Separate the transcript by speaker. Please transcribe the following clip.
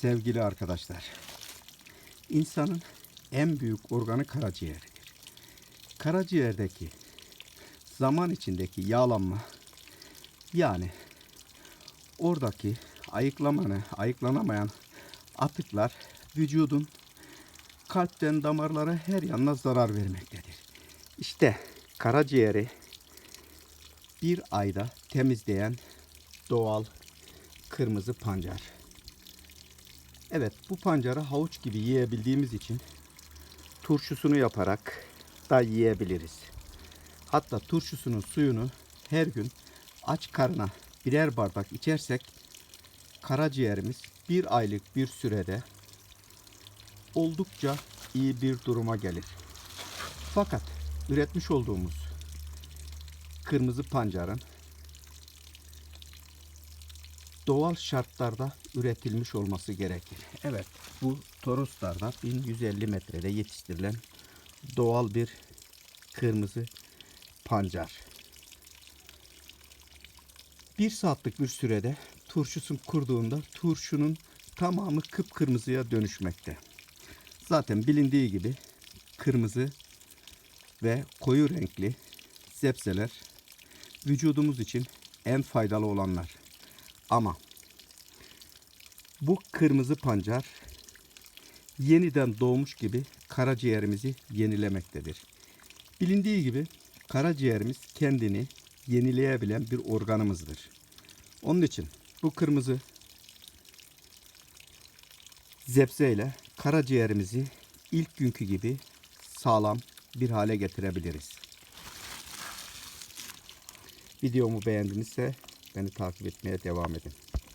Speaker 1: Sevgili arkadaşlar, insanın en büyük organı karaciğerdir. Karaciğerdeki zaman içindeki yağlanma yani oradaki ayıklamanı, ayıklanamayan atıklar vücudun kalpten damarlara her yanına zarar vermektedir. İşte karaciğeri bir ayda temizleyen doğal kırmızı pancar. Evet bu pancarı havuç gibi yiyebildiğimiz için turşusunu yaparak da yiyebiliriz. Hatta turşusunun suyunu her gün aç karına birer bardak içersek karaciğerimiz bir aylık bir sürede oldukça iyi bir duruma gelir. Fakat üretmiş olduğumuz kırmızı pancarın doğal şartlarda üretilmiş olması gerekir. Evet, bu Toroslar'da 1150 metrede yetiştirilen doğal bir kırmızı pancar. Bir saatlik bir sürede turşusun kurduğunda turşunun tamamı kıpkırmızıya dönüşmekte. Zaten bilindiği gibi kırmızı ve koyu renkli sebzeler vücudumuz için en faydalı olanlar. Ama bu kırmızı pancar yeniden doğmuş gibi karaciğerimizi yenilemektedir. Bilindiği gibi karaciğerimiz kendini yenileyebilen bir organımızdır. Onun için bu kırmızı zepseyle karaciğerimizi ilk günkü gibi sağlam bir hale getirebiliriz. Videomu beğendinizse beni takip etmeye devam edin.